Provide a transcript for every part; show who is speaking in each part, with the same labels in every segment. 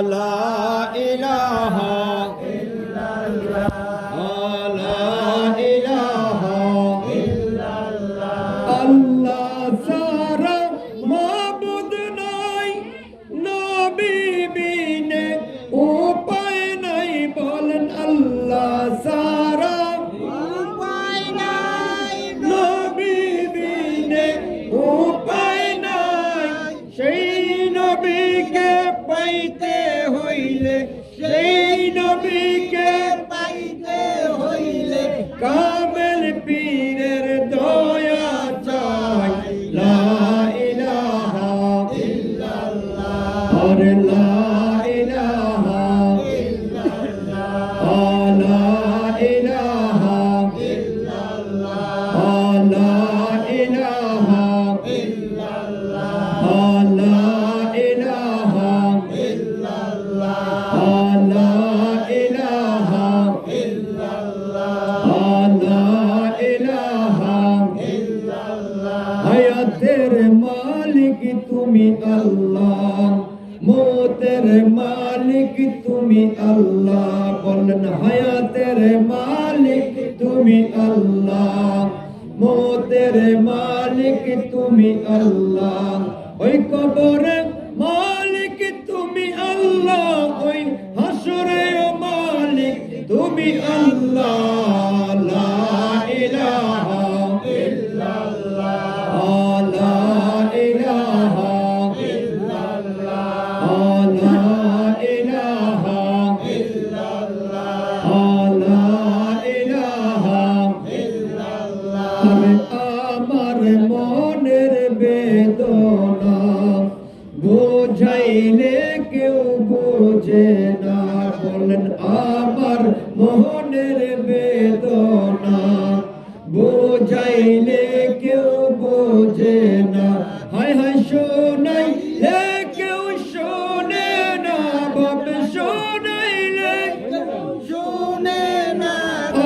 Speaker 1: لا إله Enrique. হায়াতের মালিক তুমি আল্লাহ, মৌতের মালিক তুমি আল্লাহ, বলেন হায়াতের মালিক তুমি আল্লাহ, মৌতের মালিক তুমি আল্লাহ। ওই কবরে মালিক তুমি আল্লাহ, ওই হাসরে মালিক তুমি আল্লাহ। বোঝাইলে কেউ বোঝে না। বলেন, আমার মনের বেদনা বোঝাইলে কেউ বোঝে না। হায় হায় শোনাইলে কেউ, শোনে না। বাপ শোনাইলে
Speaker 2: শুনে না।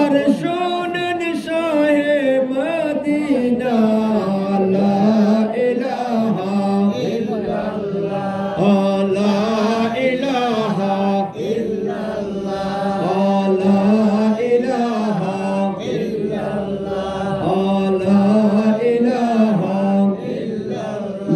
Speaker 1: আর, শোনেন শাহে মদিনা, লা ইলাহা ইল্লাল্লাহ।